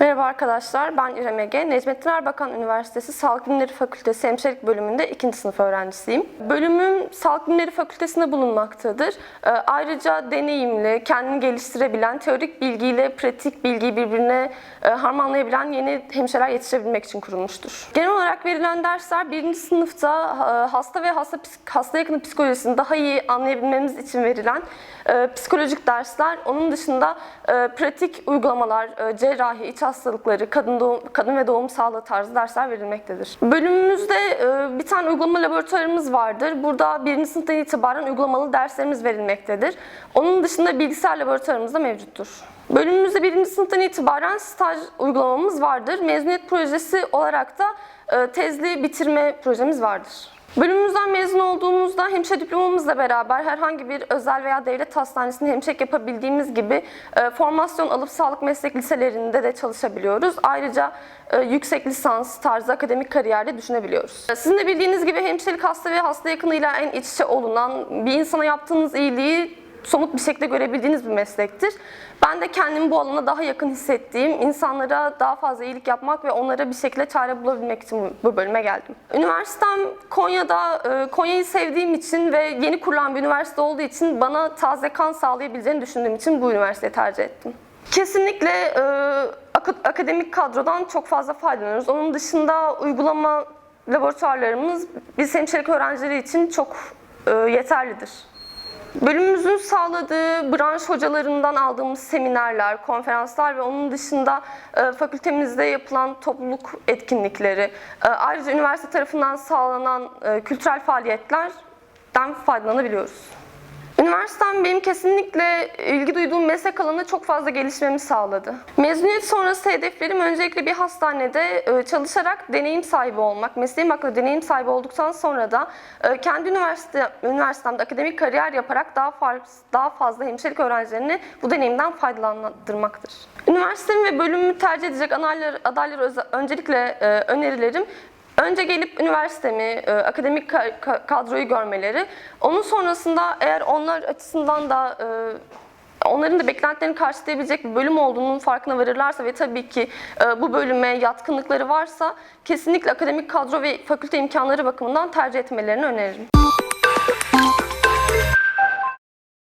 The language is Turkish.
Merhaba arkadaşlar, ben İrem Ege. Necmettin Erbakan Üniversitesi Sağlık Bilimleri Fakültesi Hemşirelik Bölümünde ikinci sınıf öğrencisiyim. Bölümüm Sağlık Bilimleri Fakültesinde bulunmaktadır. Ee, Ayrıca deneyimli, kendini geliştirebilen, teorik bilgiyle pratik bilgiyi birbirine e, harmanlayabilen yeni hemşireler yetiştirebilmek için kurulmuştur. Genel olarak verilen dersler birinci sınıfta e, hasta ve hasta, hasta yakını psikolojisini daha iyi anlayabilmemiz için verilen e, psikolojik dersler. Onun dışında pratik uygulamalar, cerrahi, iç hastalıkları, kadın doğum, kadın ve doğum sağlığı tarzı dersler verilmektedir. Bölümümüzde e, bir tane uygulama laboratuvarımız vardır. Burada birinci sınıftan itibaren uygulamalı derslerimiz verilmektedir. Onun dışında bilgisayar laboratuvarımız da mevcuttur. Bölümümüzde birinci sınıftan itibaren staj uygulamamız vardır. Mezuniyet projesi olarak da e, tezli bitirme projemiz vardır. Bölümümüzden mezun olduğumuzda hemşire diplomamızla beraber herhangi bir özel veya devlet hastanesinde hemşirelik yapabildiğimiz gibi e, formasyon alıp sağlık meslek liselerinde de çalışabiliyoruz. Ayrıca e, yüksek lisans tarzı akademik kariyerde düşünebiliyoruz. E, Sizin de bildiğiniz gibi hemşirelik hasta ve hasta yakınıyla en iç içe olunan, bir insana yaptığınız iyiliği somut bir şekilde görebildiğiniz bir meslektir. Ben de kendimi bu alana daha yakın hissettiğim, insanlara daha fazla iyilik yapmak ve onlara bir şekilde çare bulabilmek için bu bölüme geldim. Üniversitem Konya'da, e, Konya'yı sevdiğim için ve yeni kurulan bir üniversite olduğu için bana taze kan sağlayabileceğini düşündüğüm için bu üniversiteyi tercih ettim. Kesinlikle e, ak- akademik kadrodan çok fazla faydalanıyoruz. Onun dışında uygulama laboratuvarlarımız biz hemşirelik öğrencileri için çok e, yeterlidir. Bölümümüzün sağladığı branş hocalarından aldığımız seminerler, konferanslar ve onun dışında e, fakültemizde yapılan topluluk etkinlikleri, e, ayrıca üniversite tarafından sağlanan e, kültürel faaliyetlerden faydalanabiliyoruz. Üniversitem benim kesinlikle ilgi duyduğum meslek alanında çok fazla gelişmemi sağladı. Mezuniyet sonrası hedeflerim öncelikle bir hastanede e, çalışarak deneyim sahibi olmak. Mesleğim hakkında deneyim sahibi olduktan sonra da e, kendi üniversite üniversitemde akademik kariyer yaparak daha daha fazla hemşirelik öğrencilerini bu deneyimden faydalandırmaktır. Üniversitemi ve bölümümü tercih edecek adaylar, adaylara öncelikle e, önerilerim Önce gelip üniversitemi, e, akademik ka- ka- kadroyu görmeleri. Onun sonrasında eğer onlar açısından da e, onların da beklentilerini karşılayabilecek bir bölüm olduğunun farkına varırlarsa ve tabii ki e, bu bölüme yatkınlıkları varsa kesinlikle akademik kadro ve fakülte imkanları bakımından tercih etmelerini öneririm.